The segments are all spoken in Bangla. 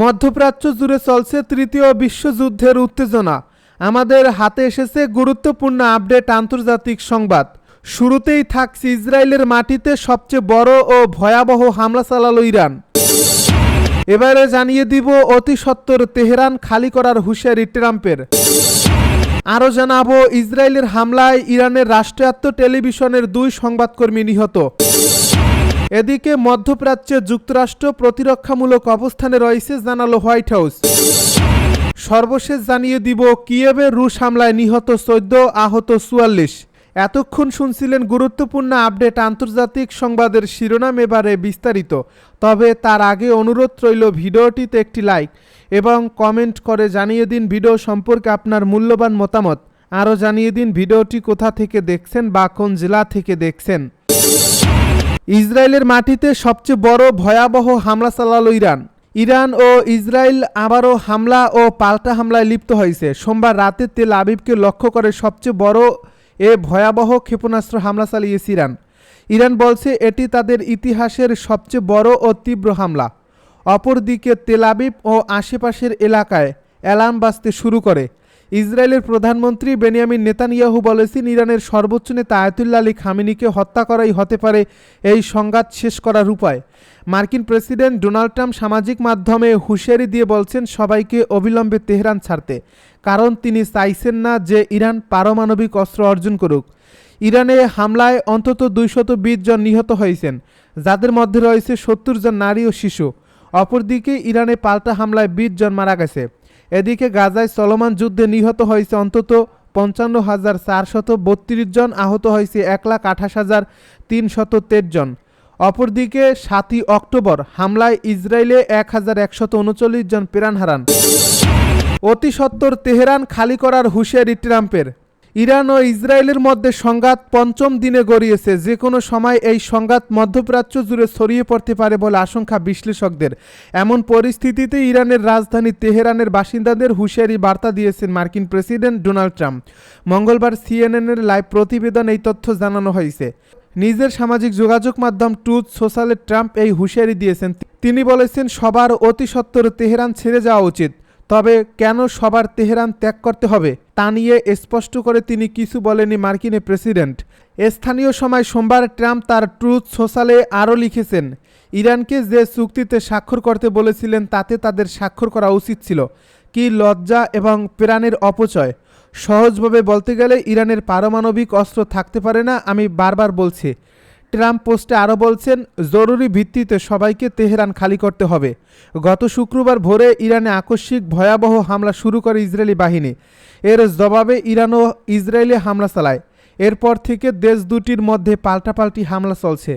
মধ্যপ্রাচ্য জুড়ে চলছে তৃতীয় বিশ্বযুদ্ধের উত্তেজনা। আমাদের হাতে এসেছে গুরুত্বপূর্ণ আপডেট আন্তর্জাতিক সংবাদ। শুরুতেই থাকছে ইসরায়েলের মাটিতে সবচেয়ে বড় ও ভয়াবহ হামলা চালালো ইরান। এবারে জানিয়ে দিব অতি সত্বর তেহরান খালি করার হুঁশিয়ারি ট্রাম্পের। আরও জানাব, ইসরায়েলের হামলায় ইরানের রাষ্ট্রায়ত্ত টেলিভিশনের দুই সংবাদকর্মী নিহত। এদিকে মধ্যপ্রাচ্যে যুক্তরাষ্ট্র প্রতিরক্ষামূলক অবস্থানে রয়েছে, জানালো হোয়াইট হাউস। সর্বশেষ জানিয়ে দিব, কিয়েভে রুশ হামলায় নিহত চোদ্দ, আহত চুয়াল্লিশ। এতক্ষণ শুনছিলেন গুরুত্বপূর্ণ আপডেট আন্তর্জাতিক সংবাদের শিরোনাম এবারে বিস্তারিত। তবে তার আগে অনুরোধ রইল ভিডিওটিতে একটি লাইক এবং কমেন্ট করে জানিয়ে দিন ভিডিও সম্পর্কে আপনার মূল্যবান মতামত। আরও জানিয়ে দিন ভিডিওটি কোথা থেকে দেখছেন বা কোন জেলা থেকে দেখছেন। ইসরায়েলের মাটিতে সবচেয়ে বড় ভয়াবহ হামলা চালালো ইরান। ইরান ও ইসরায়েল আবারও হামলা ও পাল্টা হামলায় লিপ্ত হয়েছে। সোমবার রাতে তেল আবিবকে লক্ষ্য করে সবচেয়ে বড় এ ভয়াবহ ক্ষেপণাস্ত্র হামলা চালিয়েছে ইরান। ইরান বলছে এটি তাদের ইতিহাসের সবচেয়ে বড় ও তীব্র হামলা। অপরদিকে তেল আবিব ও আশেপাশের এলাকায় অ্যালার্ম বাজতে শুরু করে। ইসরায়েলের প্রধানমন্ত্রী বেনিয়ামিন নেতানিয়াহু বলেছেন, ইরানের সর্বোচ্চ নেতা আয়াতুল্লা আলী খামিনিকে হত্যা করাই হতে পারে এই সংঘাত শেষ করার উপায়। মার্কিন প্রেসিডেন্ট ডোনাল্ড ট্রাম্প সামাজিক মাধ্যমে হুঁশিয়ারি দিয়ে বলছেন, সবাইকে অবিলম্বে তেহরান ছাড়তে, কারণ তিনি চাইছেন না যে ইরান পারমাণবিক অস্ত্র অর্জন করুক। ইরানে হামলায় অন্তত দুইশত বিশ জন নিহত হয়েছেন, যাদের মধ্যে রয়েছে সত্তর জন নারী ও শিশু। অপরদিকে ইরানে পাল্টা হামলায় বিশ জন মারা গেছে। এদিকে গাজায় চলমান যুদ্ধে নিহত হয়েছে অন্তত পঞ্চান্ন হাজার চারশত বত্রিশ জন, আহত হয়েছে এক লাখ আঠাশ হাজার তিনশত তেরো জন। অপরদিকে সাতই অক্টোবর হামলায় ইসরায়েলে এক হাজার একশত উনচল্লিশ জন প্রাণ হারান। অতি সত্বর তেহরান খালি করার হুঁশিয়ারি ট্রাম্পের। ইরান ও ইসরায়েলের মধ্যে সংঘাত পঞ্চম দিনে গড়িয়েছে। যে কোনো সময় এই সংঘাত মধ্যপ্রাচ্য জুড়ে ছড়িয়ে পড়তে পারে বলে আশঙ্কা বিশ্লেষকদের। এমন পরিস্থিতিতে ইরানের রাজধানী তেহরানের বাসিন্দাদের হুঁশিয়ারি বার্তা দিয়েছেন মার্কিন প্রেসিডেন্ট ডোনাল্ড ট্রাম্প। মঙ্গলবার সিএনএনের লাইভ প্রতিবেদন এই তথ্য জানানো হয়েছে। নিজের সামাজিক যোগাযোগ মাধ্যম ট্রুথ সোশ্যালে ট্রাম্প এই হুঁশিয়ারি দিয়েছেন। তিনি বলেছেন, সবার অতি সত্বর তেহরান ছেড়ে যাওয়া উচিত। তবে কেন সবার তেহরান ত্যাগ করতে হবে, তা নিয়ে স্পষ্ট করে তিনি কিছু বলেনি মার্কিনের প্রেসিডেন্ট। স্থানীয় সময় সোমবার ট্রাম্প তার ট্রুথ সোশ্যালে আরও লিখেছেন, ইরানকে যে চুক্তিতে স্বাক্ষর করতে বলেছিলেন তাতে তাদের স্বাক্ষর করা উচিত ছিল। কি লজ্জা এবং প্রাণের অপচয়। সহজভাবে বলতে গেলে ইরানের পারমাণবিক অস্ত্র থাকতে পারে না, আমি বারবার বলছি। ট্রাম্প পোস্টে আরও বলছেন, জরুরি ভিত্তিতে সবাইকে তেহরান খালি করতে হবে। গত শুক্রবার ভোরে ইরানে আকস্মিক ভয়াবহ হামলা শুরু করে ইসরায়েলি বাহিনী। এর জবাবে ইরানও ইসরায়েলে হামলা চালায়। এরপর থেকে দেশ দুটির মধ্যে পাল্টাপাল্টি হামলা চলছে।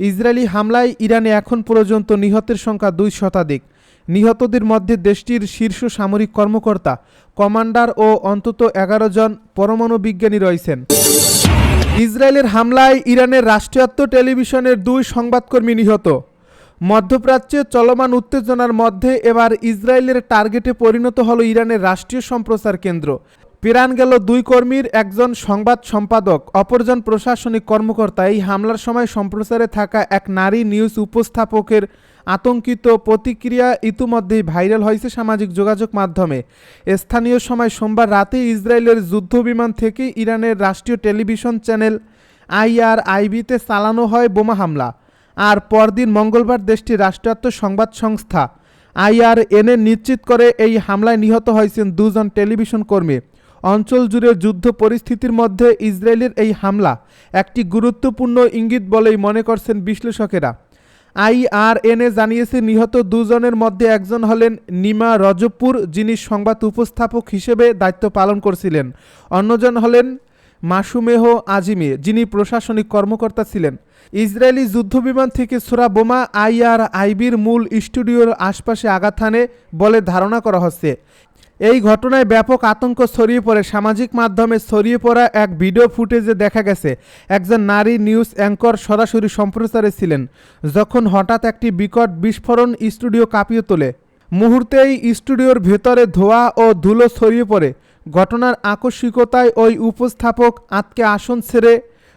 ইসরায়েলি হামলায় ইরানে এখন পর্যন্ত নিহতের সংখ্যা দুই শতাধিক। নিহতদের মধ্যে দেশটির শীর্ষ সামরিক কর্মকর্তা, কমান্ডার ও অন্তত এগারো জন পরমাণু বিজ্ঞানী রয়েছেন। ইসরায়েলের হামলায় ইরানের রাষ্ট্রায়ত্ত টেলিভিশনের দুই সংবাদকর্মী নিহত। মধ্যপ্রাচ্যে চলমান উত্তেজনার মধ্যে এবার ইসরায়েলের টার্গেটে পরিণত হল ইরানের রাষ্ট্রীয় সম্প্রচার কেন্দ্র। প্রাণ গেল দুই কর্মীর একজন সংবাদ সম্পাদক, অপরজন প্রশাসনিক কর্মকর্তা। এই হামলার সময় সম্প্রচারে থাকা এক নারী নিউজ উপস্থাপকের আতঙ্কিত প্রতিক্রিয়া ইতিমধ্যেই ভাইরাল হয়েছে সামাজিক যোগাযোগ মাধ্যমে। স্থানীয় সময় সোমবার রাতে ইসরায়েলের যুদ্ধবিমান থেকে ইরানের রাষ্ট্রীয় টেলিভিশন চ্যানেল আইআরআইবিতে চালানো হয় বোমা হামলা। আর পরদিন মঙ্গলবার দেশটির রাষ্ট্রায়ত্ত সংবাদ সংস্থা আইআরএনএ নিশ্চিত করে এই হামলায় নিহত হয়েছেন দুজন টেলিভিশন কর্মী। অঞ্চল জুড়ে যুদ্ধ পরিস্থিতির মধ্যে ইসরায়েলের এই হামলা একটি গুরুত্বপূর্ণ ইঙ্গিত বলেই মনে করছেন বিশ্লেষকেরা। আইআরএনএ জানিয়েছে, নিহত দুজনের মধ্যে একজন হলেন নিমা রজপুর যিনি সংবাদ উপস্থাপক হিসেবে দায়িত্ব পালন করছিলেন। অন্যজন হলেন মাসুমেহ আজিমে, যিনি প্রশাসনিক কর্মকর্তা ছিলেন। ইসরায়েলি যুদ্ধবিমান থেকে ছোড়া বোমা আইআর আইবির মূল স্টুডিওর আশপাশে আঘাত হানে বলে ধারণা করা হচ্ছে। এই ঘটনায় ব্যাপক আতঙ্ক ছড়িয়ে পড়ে। সামাজিক মাধ্যমে ছড়িয়ে পড়া এক ভিডিও ফুটেজে দেখা গেছে, একজন নারী নিউজ অ্যাঙ্কর সরাসরি সম্প্রচারে ছিলেন, যখন হঠাৎ একটি বিকট বিস্ফোরণ স্টুডিও কাঁপিয়ে তোলে। মুহূর্তেই স্টুডিওর ভেতরে ধোয়া ও ধুলো ছড়িয়ে পড়ে। ঘটনার আকস্মিকতায় ওই উপস্থাপক আতকে আসন ছেড়ে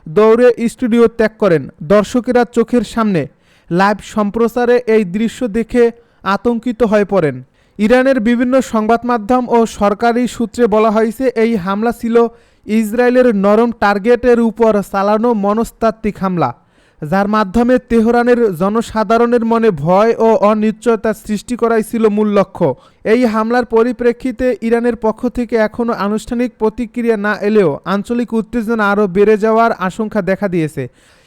দৌড়ে স্টুডিও ত্যাগ করেন। দর্শকেরা চোখের সামনে লাইভ সম্প্রচারে এই দৃশ্য দেখে আতঙ্কিত হয়ে পড়েন। ইরানের বিভিন্ন সংবাদ মাধ্যম ও সরকারি সূত্রে বলা হয়েছে, এই হামলা ছিল ইসরায়েলের নরম টার্গেটের উপর চালানো মনস্তাত্ত্বিক হামলা, যার মাধ্যমে তেহরানের জনসাধারণের মনে ভয় ও অনিশ্চয়তা সৃষ্টি করাই ছিল মূল লক্ষ্য। এই হামলার পরিপ্রেক্ষিতে ইরানের পক্ষ থেকে এখনও আনুষ্ঠানিক প্রতিক্রিয়া না এলেও আঞ্চলিক উত্তেজনা আরও বেড়ে যাওয়ার আশঙ্কা দেখা দিয়েছে।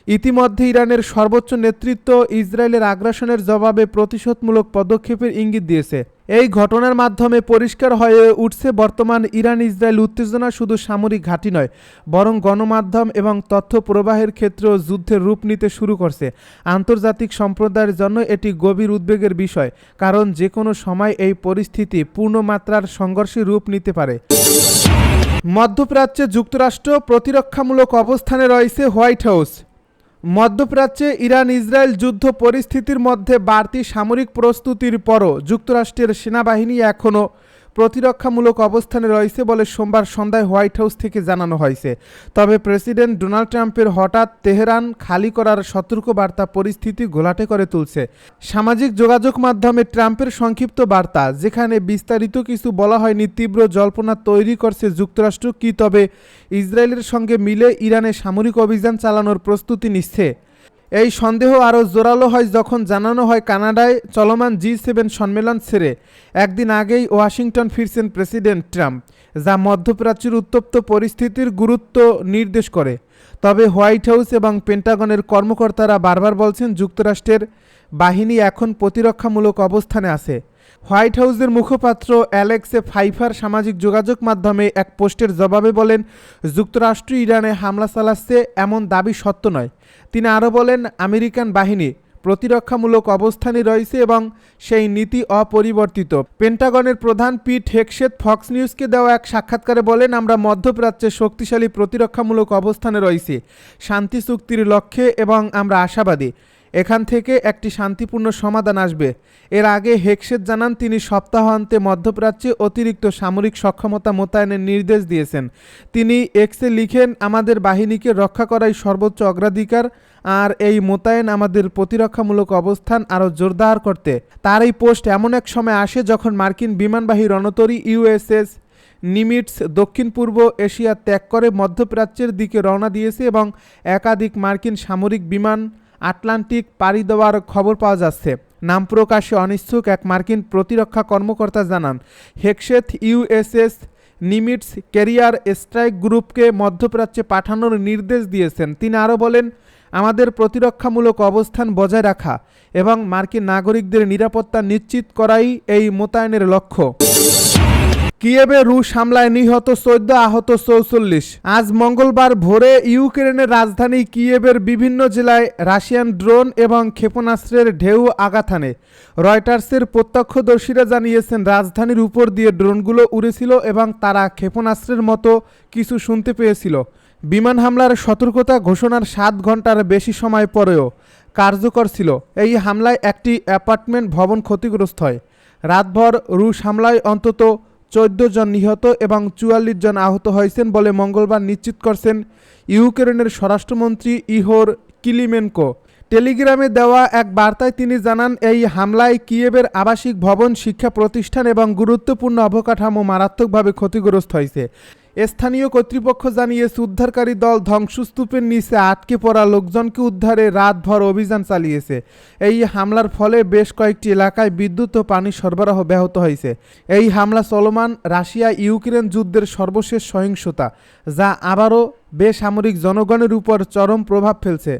ইতিমধ্যে ইরানের সর্বোচ্চ নেতৃত্ব ইসরায়েলের আগ্রাসনের জবাবে প্রতিশোধমূলক পদক্ষেপের ইঙ্গিত দিয়েছে। এই ঘটনার মাধ্যমে পরিষ্কার হয়ে উঠছে বর্তমান ইরান ইসরায়েল উত্তেজনা শুধু সামরিক ঘাঁটি নয়, বরং গণমাধ্যম এবং তথ্য প্রবাহের ক্ষেত্রেও যুদ্ধের রূপ নিতে শুরু করছে। আন্তর্জাতিক সম্প্রদায়ের জন্য এটি গভীর উদ্বেগের বিষয়, কারণ যে কোনো সময় এই পরিস্থিতি পূর্ণমাত্রার সংঘর্ষে রূপ নিতে পারে। মধ্যপ্রাচ্যে যুক্তরাষ্ট্র প্রতিরক্ষামূলক অবস্থানে রয়েছে হোয়াইট হাউস। মধ্যপ্রাচ্যে ইরান ইসরায়েল যুদ্ধ পরিস্থিতির মধ্যে বাড়তি সামরিক প্রস্তুতির পরও যুক্তরাষ্ট্রের সেনাবাহিনী এখনও প্রতিরক্ষামূলক অবস্থানে রয়েছে বলে সোমবার সন্ধ্যায় হোয়াইট হাউস থেকে জানানো হয়েছে। তবে প্রেসিডেন্ট ডোনাল্ড ট্রাম্পের হঠাৎ তেহরান খালি করার সতর্কবার্তা পরিস্থিতি ঘোলাটে করে তুলছে। সামাজিক যোগাযোগ মাধ্যমে ট্রাম্পের সংক্ষিপ্ত বার্তা, যেখানে বিস্তারিত কিছু বলা হয়নি, তীব্র জল্পনা তৈরি করছে যুক্তরাষ্ট্র, কি তবে ইসরায়েলের সঙ্গে মিলে ইরানে সামরিক অভিযান চালানোর প্রস্তুতি নিচ্ছে। এই সন্দেহ আরও জোরালো হয় যখন জানানো হয় কানাডায় চলমান জি সেভেন সম্মেলন ছেড়ে একদিন আগেই ওয়াশিংটন ফিরছেন প্রেসিডেন্ট ট্রাম্প, যা মধ্যপ্রাচ্যের উত্তপ্ত পরিস্থিতির গুরুত্ব নির্দেশ করে। তবে হোয়াইট হাউস এবং পেন্টাগনের কর্মকর্তারা বারবার বলছেন যুক্তরাষ্ট্রের বাহিনী এখন প্রতিরক্ষামূলক অবস্থানে আছে। হোয়াইট হাউসের মুখপাত্র অ্যালেক্সে ফাইফার সামাজিক যোগাযোগ মাধ্যমে এক পোস্টের জবাবে বলেন, যুক্তরাষ্ট্র ইরানে হামলা চালাচ্ছে এমন দাবি সত্য নয়। তিনি আরও বলেন, আমেরিকান বাহিনী প্রতিরক্ষামূলক অবস্থানে রয়েছে এবং সেই নীতি অপরিবর্তিত। পেন্টাগনের প্রধান পিট হেকসেত ফক্স নিউজকে দেওয়া এক সাক্ষাৎকারে বলেন, আমরা মধ্যপ্রাচ্যে শক্তিশালী প্রতিরক্ষামূলক অবস্থানে রয়েছি, শান্তি চুক্তির লক্ষ্যে এবং আমরা আশাবাদী। এখান থেকে একটি শান্তিপূর্ণ সমাধান আসবে। এর আগে হেকসেত জানান, তিনি সপ্তাহান্তে মধ্যপ্রাচ্যে অতিরিক্ত সামরিক সক্ষমতা মোতায়েনের নির্দেশ দিয়েছেন। তিনি এক্সে লিখেন, আমাদের বাহিনীকে রক্ষা করাই সর্বোচ্চ অগ্রাধিকার, আর এই মোতায়েন আমাদের প্রতিরক্ষামূলক অবস্থান আরও জোরদার করতে। তার এই পোস্ট এমন এক সময় আসে যখন মার্কিন বিমানবাহী রণতরী ইউএসএস নিমিটস দক্ষিণ পূর্ব এশিয়া ত্যাগ করে মধ্যপ্রাচ্যের দিকে রওনা দিয়েছে এবং একাধিক মার্কিন সামরিক বিমান আটলান্টিক পাড়ি দেওয়ার খবর পাওয়া যাচ্ছে। নাম প্রকাশে অনিচ্ছুক এক মার্কিন প্রতিরক্ষা কর্মকর্তা জানান, Hegseth USS Nimitz carrier strike গ্রুপকে মধ্যপ্রাচ্যে পাঠানোর নির্দেশ দিয়েছেন। তিনি আরও বলেন, আমাদের প্রতিরক্ষামূলক অবস্থান বজায় রাখা এবং মার্কিন নাগরিকদের নিরাপত্তা নিশ্চিত করাই এই মোতায়েনের লক্ষ্য। কিয়েবে রুশ হামলায় নিহত চোদ্দ, আহত চৌচল্লিশ। আজ মঙ্গলবার ভোরে ইউক্রেনের রাজধানী কিয়েবের বিভিন্ন জেলায় রাশিয়ান ড্রোন এবং ক্ষেপণাস্ত্রের ঢেউ হানে। রয়টার্সের প্রত্যক্ষদর্শীরা জানিয়েছেন, রাজধানীর উপর দিয়ে ড্রোনগুলো উড়েছিল এবং তারা ক্ষেপণাস্ত্রের মতো কিছু শুনতে পেয়েছিল। বিমান হামলার সতর্কতা ঘোষণার সাত ঘণ্টার বেশি সময় পরেও কার্যকর ছিল। এই হামলায় একটি অ্যাপার্টমেন্ট ভবন ক্ষতিগ্রস্ত হয়। রাতভর রুশ হামলায় অন্তত চোদ্দ জন নিহত এবং চুয়াল্লিশ জন আহত হয়েছেন বলে মঙ্গলবার নিশ্চিত করছেন ইউক্রেনের স্বরাষ্ট্রমন্ত্রী ইহোর কিলিমেনকো। টেলিগ্রামে দেওয়া এক বার্তায় তিনি জানান, এই হামলায় কিয়েবের আবাসিক ভবন, শিক্ষা প্রতিষ্ঠান এবং গুরুত্বপূর্ণ অবকাঠামো মারাত্মকভাবে ক্ষতিগ্রস্ত হয়েছে। স্থানীয় কর্তৃপক্ষ জানিয়েছে, উদ্ধারকারী দল ধ্বংসস্তূপের নিচে আটকে পড়া লোকজনকে উদ্ধারে রাতভর অভিযান চালিয়েছে। এই হামলার ফলে বেশ কয়েকটি এলাকায় বিদ্যুৎ ও পানি সরবরাহ ব্যাহত হয়েছে। এই হামলা চলমান রাশিয়া ইউক্রেন যুদ্ধের সর্বশেষ সহিংসতা, যা আবারও বেসামরিক জনগণের উপর চরম প্রভাব ফেলছে।